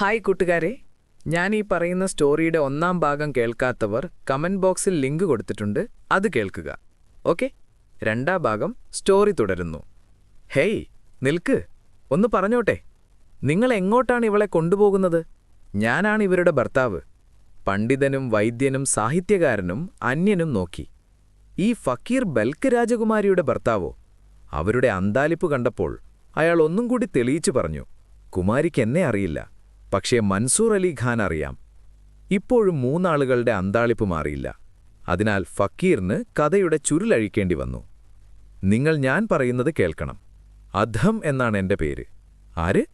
Hi കൂട്ടുകാരെ. ഞാൻ ഈ പറയുന്ന സ്റ്റോറിയുടെ ഒന്നാം ഭാഗം കേൾക്കാത്തവർ കമന്റ് ബോക്സിൽ ലിങ്ക് കൊടുത്തിട്ടുണ്ട് അത് കേൾക്കുക. ഓക്കെ? രണ്ടാം ഭാഗം സ്റ്റോറി തുടരുന്നു. ഹേയ് നിൽക്ക്. ഒന്ന് പറഞ്ഞോട്ടെ. നിങ്ങൾ എങ്ങോട്ടാണ് ഇവളെ കൊണ്ടുപോകുന്നത്? ഞാനാണ് ഇവരുടെ ഭർത്താവ്. പണ്ഡിതനും വൈദ്യനും സാഹിത്യകാരനും അന്യനും നോക്കി. ഈ ഫക്കീർ ബൽക്ക് രാജകുമാരിയുടെ ഭർത്താവോ? അവരുടെ അന്താലിപ്പ് കണ്ടപ്പോൾ അയാൾ ഒന്നും കൂടി തെളിയിച്ചു പറഞ്ഞു. കുമാരിക്ക് എന്നെ അറിയില്ല. പക്ഷേ മൻസൂർ അലി ഖാൻ അറിയാം. ഇപ്പോഴും മൂന്നാളുകളുടെ അന്താളിപ്പ് മാറിയില്ല. അതിനാൽ ഫക്കീറിന് കഥയുടെ ചുരുളഴിക്കേണ്ടി വന്നു. നിങ്ങൾ ഞാൻ പറയുന്നത് കേൾക്കണം. അധം എന്നാണ് എന്റെ പേര്. ആര്?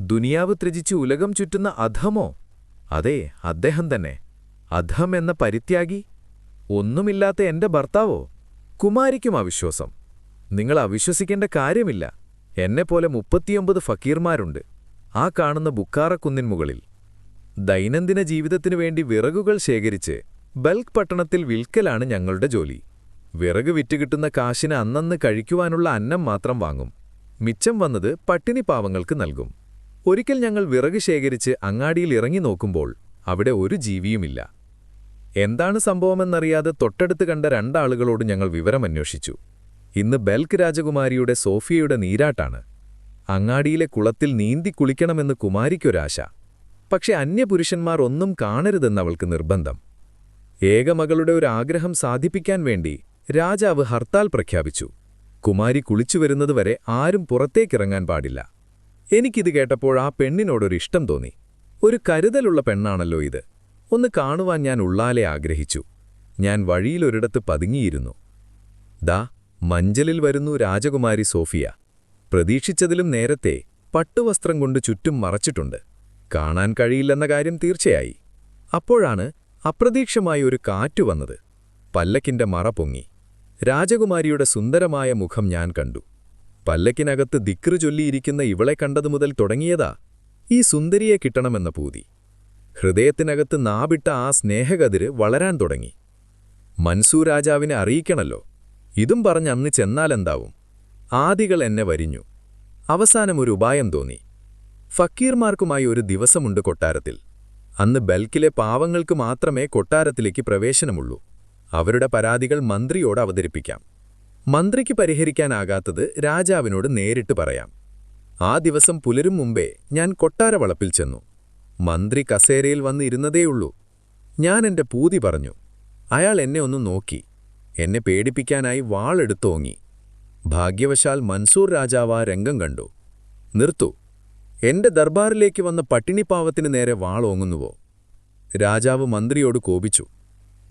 ദുനിയാവ് ത്യജിച്ച് ഉലകം ചുറ്റുന്ന അധമോ? അതെ അദ്ദേഹം തന്നെ. അധം എന്ന പരിത്യാഗി? ഒന്നുമില്ലാത്ത എന്റെ ഭർത്താവോ? കുമാരിക്കും അവിശ്വാസം. നിങ്ങൾ അവിശ്വസിക്കേണ്ട കാര്യമില്ല. എന്നെപ്പോലെ മുപ്പത്തിയൊമ്പത് ഫക്കീർമാരുണ്ട്. ആ കാണുന്ന ബുക്കാറക്കുന്നിൻ മുകളിൽ. ദൈനംദിന ജീവിതത്തിനു വേണ്ടി വിറകുകൾ ശേഖരിച്ച് ബൽക്ക് പട്ടണത്തിൽ വിൽക്കലാണ് ഞങ്ങളുടെ ജോലി. വിറക് വിറ്റുകിട്ടുന്ന കാശിന് അന്നന്ന് കഴിക്കുവാനുള്ള അന്നം മാത്രം വാങ്ങും. മിച്ചം വന്നത് പട്ടിണി പാവങ്ങൾക്ക് നൽകും. ഒരിക്കൽ ഞങ്ങൾ വിറക് ശേഖരിച്ച് അങ്ങാടിയിൽ ഇറങ്ങി നോക്കുമ്പോൾ അവിടെ ഒരു ജീവിയുമില്ല. എന്താണ് സംഭവമെന്നറിയാതെ തൊട്ടടുത്ത് കണ്ട രണ്ടാളുകളോട് ഞങ്ങൾ വിവരമന്വേഷിച്ചു. ഇന്ന് ബൽക്ക് രാജകുമാരിയുടെ സോഫിയയുടെ നീരാട്ടാണ്. അങ്ങാടിയിലെ കുളത്തിൽ നീന്തി കുളിക്കണമെന്ന് കുമാരിക്കൊരാശ. പക്ഷെ അന്യപുരുഷന്മാർ ഒന്നും കാണരുതെന്നവൾക്ക് നിർബന്ധം. ഏകമകളുടെ ഒരു ആഗ്രഹം സാധിപ്പിക്കാൻ വേണ്ടി രാജാവ് ഹർത്താൽ പ്രഖ്യാപിച്ചു. കുമാരി കുളിച്ചു വരുന്നതുവരെ ആരും പുറത്തേക്കിറങ്ങാൻ പാടില്ല. എനിക്കിത് കേട്ടപ്പോൾ ആ പെണ്ണിനോടൊരിഷ്ടം തോന്നി. ഒരു കരുതലുള്ള പെണ്ണാണല്ലോ ഇത്. ഒന്ന് കാണുവാൻ ഞാൻ ഉള്ളാലെ ആഗ്രഹിച്ചു. ഞാൻ വഴിയിലൊരിടത്ത് പതുങ്ങിയിരുന്നു. ദാ മഞ്ചലിൽ വരുന്നു രാജകുമാരി സോഫിയ. പ്രതീക്ഷിച്ചതിലും നേരത്തെ പട്ടുവസ്ത്രം കൊണ്ട് ചുറ്റും മറച്ചിട്ടുണ്ട്. കാണാൻ കഴിയില്ലെന്ന കാര്യം തീർച്ചയായി. അപ്പോഴാണ് അപ്രതീക്ഷമായ ഒരു കാറ്റു വന്നത്. പല്ലക്കിന്റെ മറ പൊങ്ങി. രാജകുമാരിയുടെ സുന്ദരമായ മുഖം ഞാൻ കണ്ടു. പല്ലക്കിനകത്ത് ദിക്റ് ചൊല്ലിയിരിക്കുന്ന ഇവളെ കണ്ടതു മുതൽ തുടങ്ങിയതാ ഈ സുന്ദരിയെ കിട്ടണമെന്ന പൂതി. ഹൃദയത്തിനകത്ത് നാവിട്ട ആ സ്നേഹകതിര് വളരാൻ തുടങ്ങി. മൻസൂർ രാജാവിനെ അറിയിക്കണല്ലോ. ഇതും പറഞ്ഞ് അന്ന് ചെന്നാലെന്താവും? ആദികൾ എന്നെ വരിഞ്ഞു. അവസാനം ഒരു ഉപായം തോന്നി. ഫക്കീർമാർക്കുമായി ഒരു ദിവസമുണ്ട് കൊട്ടാരത്തിൽ. അന്ന് ബൽക്കിലെ പാവങ്ങൾക്ക് മാത്രമേ കൊട്ടാരത്തിലേക്ക് പ്രവേശനമുള്ളൂ. അവരുടെ പരാതികൾ മന്ത്രിയോട് അവതരിപ്പിക്കാം. മന്ത്രിക്ക് പരിഹരിക്കാനാകാത്തത് രാജാവിനോട് നേരിട്ട് പറയാം. ആ ദിവസം പുലരും മുമ്പേ ഞാൻ കൊട്ടാരവളപ്പിൽ ചെന്നു. മന്ത്രി കസേരയിൽ വന്ന് ഇരുന്നതേയുള്ളൂ. ഞാൻ എന്റെ പൂതി പറഞ്ഞു. അയാൾ എന്നെ ഒന്ന് നോക്കി. എന്നെ പേടിപ്പിക്കാനായി വാളെടുത്തോങ്ങി ഭാഗ്യവശാൽ മൻസൂർ രാജാവ് ആ രംഗം കണ്ടു. നിർത്തു. എന്റെ ദർബാറിലേക്ക് വന്ന പട്ടിണിപ്പാവത്തിന് നേരെ വാളോങ്ങുന്നുവോ രാജാവ് മന്ത്രിയോട് കോപിച്ചു.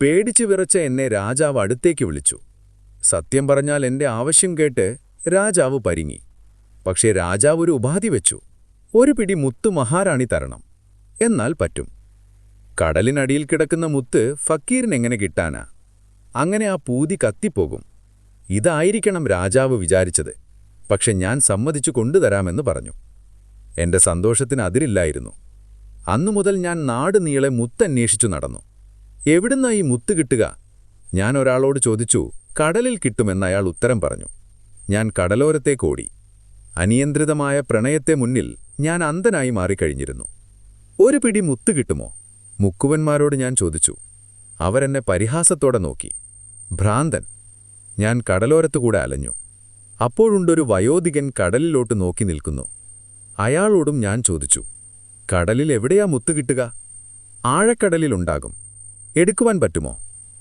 പേടിച്ചു വിറച്ച എന്നെ രാജാവ് അടുത്തേക്ക് വിളിച്ചു. സത്യം പറഞ്ഞാൽ എന്റെ ആവശ്യം കേട്ട് രാജാവ് പരിങ്ങി. പക്ഷേ രാജാവ് ഒരു ഉപാധി വെച്ചു. ഒരു പിടി മുത്തു മഹാറാണി തരണം. എന്നാൽ പറ്റും. കടലിനടിയിൽ കിടക്കുന്ന മുത്ത് ഫക്കീറിനെങ്ങനെ കിട്ടാനാ? അങ്ങനെ ആ പൂതി കത്തിപ്പോകും. ഇതായിരിക്കണം രാജാവ് വിചാരിച്ചത്. പക്ഷെ ഞാൻ സമ്മതിച്ചു കൊണ്ടുതരാമെന്ന് പറഞ്ഞു. എന്റെ സന്തോഷത്തിന് അതിരില്ലായിരുന്നു. അന്നുമുതൽ ഞാൻ നാട് നീളെ മുത്തന്വേഷിച്ചു നടന്നു. എവിടുന്നാ ഈ മുത്ത് കിട്ടുക? ഞാൻ ഒരാളോട് ചോദിച്ചു കടലിൽ കിട്ടുമെന്നയാൾ ഉത്തരം പറഞ്ഞു. ഞാൻ കടലോരത്തേക്കോടി അനിയന്ത്രിതമായ പ്രണയത്തെ മുന്നിൽ ഞാൻ അന്ധനായി മാറിക്കഴിഞ്ഞിരുന്നു. ഒരു പിടി മുത്ത് കിട്ടുമോ? മുക്കുവന്മാരോട് ഞാൻ ചോദിച്ചു. അവരെന്നെ പരിഹാസത്തോടെ നോക്കി. ഭ്രാന്തൻ ഞാൻ കടലോരത്തുകൂടെ അലഞ്ഞു. അപ്പോഴുണ്ടൊരു വയോധികൻ കടലിലോട്ട് നോക്കി നിൽക്കുന്നു. അയാളോടും ഞാൻ ചോദിച്ചു കടലിൽ എവിടെയാ മുത്ത് കിട്ടുക? ആഴക്കടലിലുണ്ടാകും എടുക്കുവാൻ പറ്റുമോ?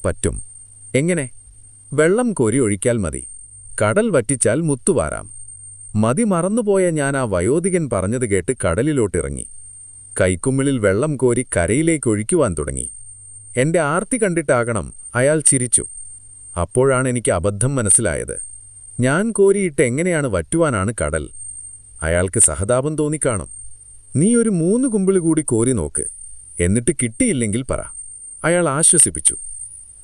പറ്റും. എങ്ങനെ? വെള്ളം കോരി ഒഴിക്കാൽ മതി. കടൽ വറ്റിച്ചാൽ മുത്തുവാരാം മതി മറന്നുപോയ ഞാൻ ആ വയോധികൻ പറഞ്ഞത് കേട്ട് കടലിലോട്ടിറങ്ങി. കൈക്കുമ്മിളിൽ വെള്ളം കോരി കരയിലേക്കൊഴിക്കുവാൻ തുടങ്ങി. എന്റെ ആർത്തി കണ്ടിട്ടാകണം അയാൾ ചിരിച്ചു. അപ്പോഴാണ് എനിക്ക് അബദ്ധം മനസ്സിലായത്. ഞാൻ കോരിയിട്ട് എങ്ങനെയാണ് വറ്റുവാനാണ് കടൽ? അയാൾക്ക് സഹതാപം തോന്നിക്കാണും. നീ ഒരു മൂന്ന് കുമ്പിൾ കൂടി കോരി നോക്ക്. എന്നിട്ട് കിട്ടിയില്ലെങ്കിൽ പറ. അയാൾ ആശ്വസിപ്പിച്ചു.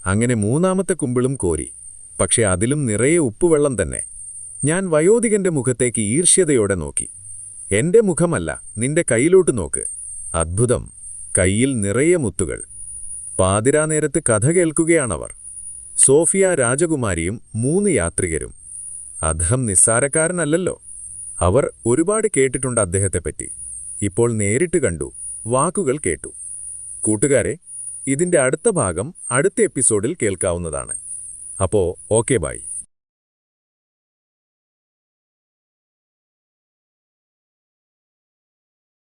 അങ്ങനെ മൂന്നാമത്തെ കുമ്പിളും കോരി. പക്ഷെ അതിലും നിറയെ ഉപ്പുവെള്ളം തന്നെ. ഞാൻ വയോധികന്റെ മുഖത്തേക്ക് ഈർഷ്യതയോടെ നോക്കി. എന്റെ മുഖമല്ല നിന്റെ കൈയിലോട്ട് നോക്ക്. അദ്ഭുതം കയ്യിൽ നിറയെ മുത്തുകൾ. പാതിരാനേരത്ത് കഥ കേൾക്കുകയാണവർ. സോഫിയ രാജകുമാരിയും മൂന്ന് യാത്രികരും. അദ്ദേഹം നിസ്സാരക്കാരനല്ലല്ലോ. അവർ ഒരുപാട് കേട്ടിട്ടുണ്ട് അദ്ദേഹത്തെപ്പറ്റി. ഇപ്പോൾ നേരിട്ട് കണ്ടു വാക്കുകൾ കേട്ടു. കൂട്ടുകാരെ ഇതിന്റെ അടുത്ത ഭാഗം അടുത്ത എപ്പിസോഡിൽ കേൾക്കാവുന്നതാണ്. അപ്പോ ഓക്കെ ബൈ.